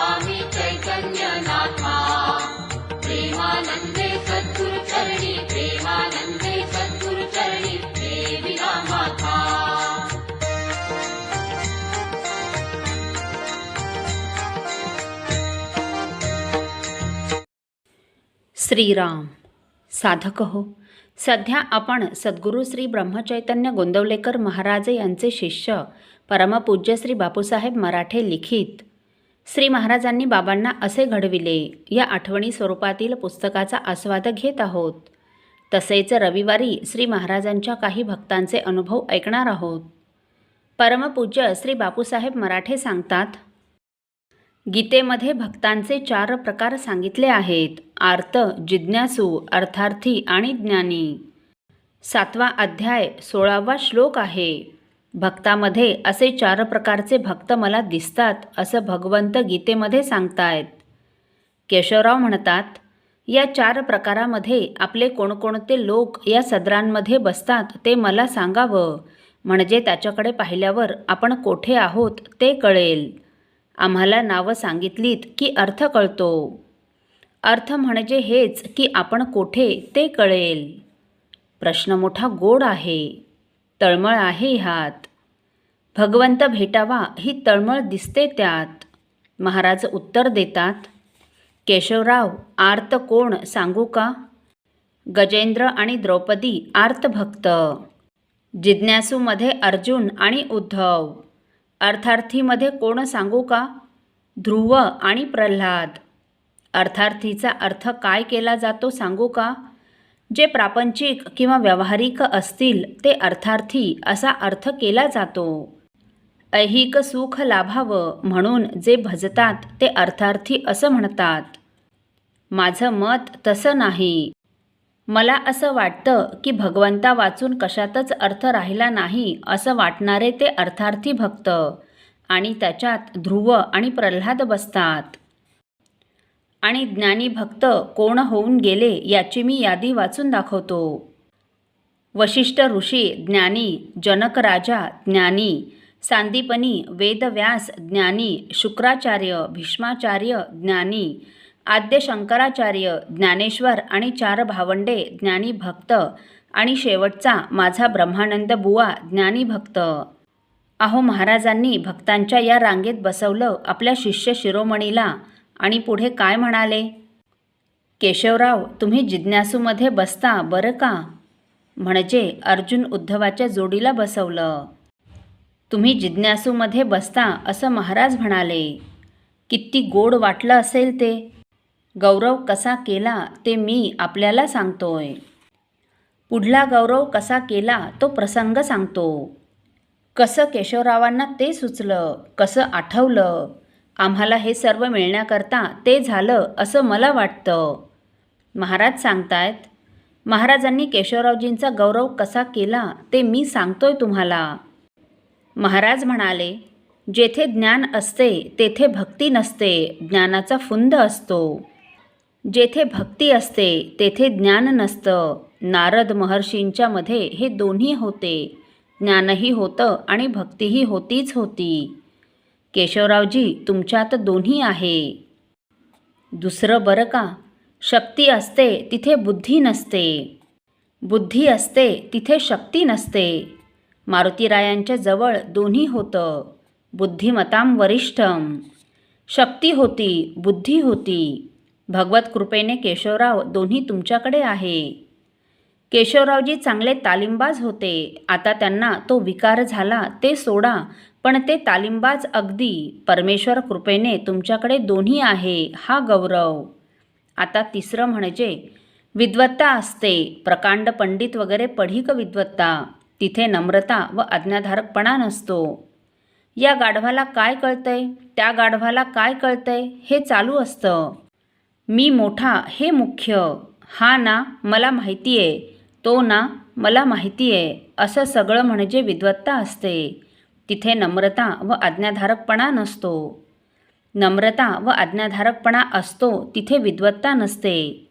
स्वामी प्रेमानन्दे प्रेमानन्दे श्रीराम। साधक हो सध्या आपण सद्गुरू श्री ब्रह्मचैतन्य गोंदवलेकर महाराज यांचे शिष्य परमपूज्य श्री बापूसाहेब मराठे लिखित। श्री महाराजांनी बाबांना असे घडविले. या आठवणी स्वरूपातील पुस्तकाचा आस्वाद घेत आहोत. तसेच रविवारी श्री महाराजांच्या काही भक्तांचे अनुभव ऐकणार आहोत. परमपूज्य श्री बापूसाहेब मराठे सांगतात गीतेमध्ये भक्तांचे चार प्रकार सांगितले आहेत. आर्त जिज्ञासू अर्थार्थी आणि ज्ञानी. सातवा अध्याय सोळावा श्लोक आहे. भक्तामध्ये असे चार प्रकारचे भक्त मला दिसतात असं भगवंत गीतेमध्ये सांगतायत. केशवराव म्हणतात या चार प्रकारामध्ये आपले कोणकोणते लोक या सदरांमध्ये बसतात ते मला सांगावं. म्हणजे त्याच्याकडे पाहिल्यावर आपण कोठे आहोत ते कळेल. आम्हाला नावं सांगितलीत की अर्थ कळतो. अर्थ म्हणजे हेच की आपण कोठे ते कळेल. प्रश्न मोठा गोड आहे. तळमळ आहे ह्यात. भगवंत भेटावा ही तळमळ दिसते त्यात. महाराज उत्तर देतात केशवराव आर्त कोण सांगू का? गजेंद्र आणि द्रौपदी आर्त भक्त. जिज्ञासूमध्ये अर्जुन आणि उद्धव. अर्थार्थीमध्ये कोण सांगू का? ध्रुव आणि प्रल्हाद. अर्थार्थीचा अर्थ काय केला जातो सांगू का? जे प्रापंचिक किंवा व्यावहारिक असतील ते अर्थार्थी असा अर्थ केला जातो. ऐहिक सुख लाभावं म्हणून जे भजतात ते अर्थार्थी असं म्हणतात. माझं मत तसं नाही. मला असं वाटतं की भगवंता वाचून कशातच अर्थ राहिला नाही असं वाटणारे ते अर्थार्थी भक्त आणि त्याच्यात ध्रुव आणि प्रल्हाद बसतात. आणि ज्ञानी भक्त कोण होऊन गेले याची मी यादी वाचून दाखवतो. वशिष्ठ ऋषी ज्ञानी जनक राजा ज्ञानी सांदीपनी वेदव्यास ज्ञानी शुक्राचार्य भीष्माचार्य ज्ञानी आद्य शंकराचार्य ज्ञानेश्वर आणि चार भावंडे ज्ञानी भक्त आणि शेवटचा माझा ब्रह्मानंद बुवा ज्ञानी भक्त. अहो महाराजांनी भक्तांच्या या रांगेत बसवलं आपल्या शिष्य शिरोमणीला आणि पुढे काय म्हणाले? केशवराव तुम्ही जिज्ञासूमध्ये बसता बरं का? म्हणजे अर्जुन उद्धवाच्या जोडीला बसवलं. तुम्ही जिज्ञासूमध्ये बसता असं महाराज म्हणाले. किती गोड वाटलं असेल ते. गौरव कसा केला ते मी आपल्याला सांगतोय. पुढला गौरव कसा केला तो प्रसंग सांगतो. कसं केशवरावांना ते सुचलं कसं आठवलं आम्हाला हे सर्व मिळण्याकरता ते झालं असं मला वाटतं. महाराज सांगतायत महाराजांनी केशवरावजींचा गौरव कसा केला ते मी सांगतोय तुम्हाला. महाराज म्हणाले जेथे ज्ञान असते तेथे भक्ती नसते ज्ञानाचा फुंद असतो. जेथे भक्ती असते तेथे ज्ञान नसतं. नारद महर्षींच्या मध्ये हे दोन्ही होते. ज्ञानही होतं आणि भक्तीही होतीच होती. केशवरावजी तुमच्यात दोन्ही आहे. दुसरं बरं का? शक्ती असते तिथे बुद्धी नसते. बुद्धी असते तिथे शक्ती नसते. मारुतीरायांच्या जवळ दोन्ही होतं. बुद्धिमताम वरिष्ठम शक्ती होती बुद्धी होती. भगवत कृपेने केशवराव दोन्ही तुमच्याकडे आहे. केशवरावजी चांगले तालिमबाज होते. आता त्यांना तो विकार झाला ते सोडा पण ते तालिमबाज अगदी. परमेश्वर कृपेने तुमच्याकडे दोन्ही आहे हा गौरव. आता तिसरं म्हणजे विद्वत्ता असते. प्रकांड पंडित वगैरे पढीक विद्वत्ता. तिथे नम्रता व आज्ञाधारकपणा नसतो. या गाढवाला काय कळतंय? त्या गाढवाला काय कळतंय? हे चालू असतं. मी मोठा हे मुख्य. हा ना मला माहिती आहे तो ना मला माहिती आहे असं सगळं म्हणजे विद्वत्ता असते. तिथे नम्रता व आज्ञाधारकपणा नसतो. नम्रता व आज्ञाधारकपणा असतो तिथे विद्वत्ता नसते.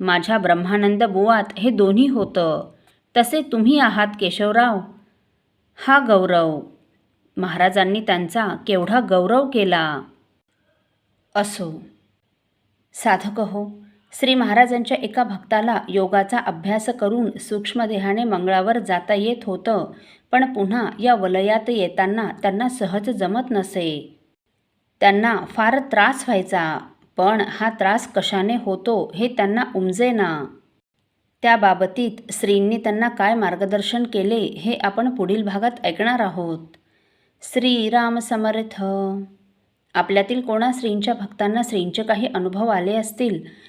माझ्या ब्रह्मानंद बुवात हे दोन्ही होतं. तसे तुम्ही आहात केशवराव. हा गौरव. महाराजांनी त्यांचा केवढा गौरव केला. असो. साधक हो श्री महाराजांच्या एका भक्ताला योगाचा अभ्यास करून सूक्ष्मदेहाने मंगळावर जाता येत होतं पण पुन्हा या वलयात येताना त्यांना सहज जमत नसे. त्यांना फार त्रास व्हायचा पण हा त्रास कशाने होतो हे त्यांना उमजेना. त्याबाबतीत श्रींनी त्यांना काय मार्गदर्शन केले हे आपण पुढील भागात ऐकणार आहोत. श्रीराम समर्थ. आपल्यातील कोणा श्रींच्या भक्तांना श्रींचे काही अनुभव आले असतील